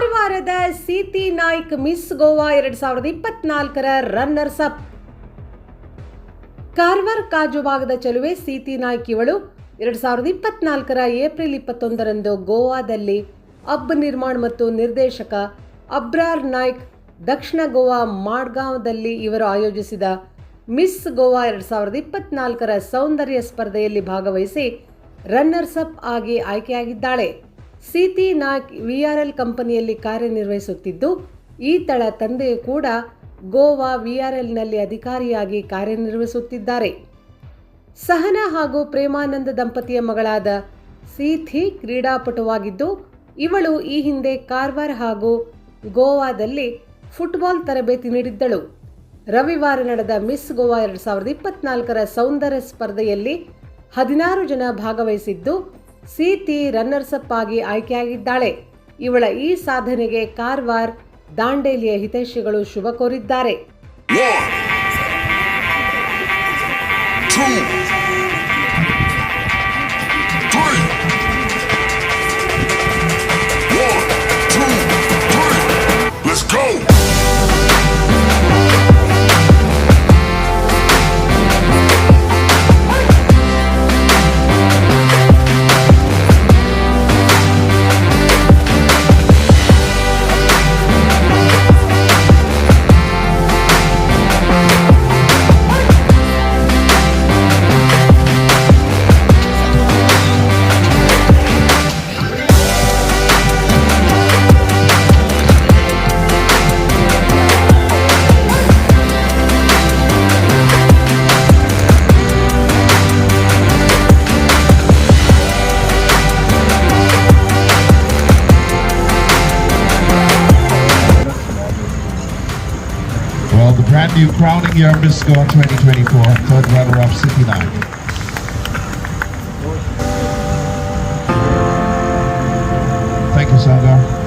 ಕಾರವಾರದ ಸೀತಿ ನಾಯ್ಕ್ ಮಿಸ್ ಗೋವಾ ಎರಡ್ ಸಾವಿರದ ಇಪ್ಪತ್ನಾಲ್ಕರ ರನ್ನರ್ಸ್ ಅಪ್. ಕಾರವಾರ ಕಾಜು ಭಾಗದ ಚಲುವೆ ಸೀತಿ ನಾಯ್ಕ್ ಇವಳು ಎರಡ್ ಸಾವಿರದ ಇಪ್ಪತ್ನಾಲ್ಕರ ಏಪ್ರಿಲ್ ಇಪ್ಪತ್ತೊಂದರಂದು ಗೋವಾದಲ್ಲಿ ಅಬ್ ನಿರ್ಮಾಣ್ ಮತ್ತು ನಿರ್ದೇಶಕ ಅಬ್ರಾರ್ ನಾಯ್ಕ್ ದಕ್ಷಿಣ ಗೋವಾ ಮಾಡ್ಗಾಂವ್ದಲ್ಲಿ ಇವರು ಆಯೋಜಿಸಿದ ಮಿಸ್ ಗೋವಾ ಎರಡ್ ಸಾವಿರದ ಇಪ್ಪತ್ನಾಲ್ಕರ ಸೌಂದರ್ಯ ಸ್ಪರ್ಧೆಯಲ್ಲಿ ಭಾಗವಹಿಸಿ ರನ್ನರ್ಸ್ ಅಪ್ ಆಗಿ ಆಯ್ಕೆಯಾಗಿದ್ದಾಳೆ. ಸಿಟಿ ಆರ್ ಎಲ್ ಕಂಪನಿಯಲ್ಲಿ ಕಾರ್ಯನಿರ್ವಹಿಸುತ್ತಿದ್ದು ಈತಳ ತಂದೆಯು ಕೂಡ ಗೋವಾ ವಿ ಆರ್ ಎಲ್ನಲ್ಲಿ ಅಧಿಕಾರಿಯಾಗಿ ಕಾರ್ಯನಿರ್ವಹಿಸುತ್ತಿದ್ದಾರೆ. ಸಹನಾ ಹಾಗೂ ಪ್ರೇಮಾನಂದ ದಂಪತಿಯ ಮಗಳಾದ ಸೀಥಿ ಕ್ರೀಡಾಪಟುವಾಗಿದ್ದು, ಇವಳು ಈ ಹಿಂದೆ ಕಾರ್ವಾರ್ ಹಾಗೂ ಗೋವಾದಲ್ಲಿ ಫುಟ್ಬಾಲ್ ತರಬೇತಿ ನೀಡಿದ್ದಳು. ರವಿವಾರ ನಡೆದ ಮಿಸ್ ಗೋವಾ ಎರಡು ಸಾವಿರದ ಇಪ್ಪತ್ನಾಲ್ಕರ ಸೌಂದರ್ಯ ಸ್ಪರ್ಧೆಯಲ್ಲಿ ಹದಿನಾರು ಜನ ಭಾಗವಹಿಸಿದ್ದು ಸೀತಿ ರನ್ನರ್ಸ್ ಅಪ್ ಆಗಿ ಆಯ್ಕೆಯಾಗಿದ್ದಾಳೆ ಇವಳ ಈ ಸಾಧನೆಗೆ ಕಾರ್ವಾರ್ ದಾಂಡೇಲಿಯ ಹಿತೈಷಿಗಳು ಶುಭ ಕೋರಿದ್ದಾರೆ. The brand new crowning year Miss Goa 2024, third runner-up City Nine. Thank you, Sagar.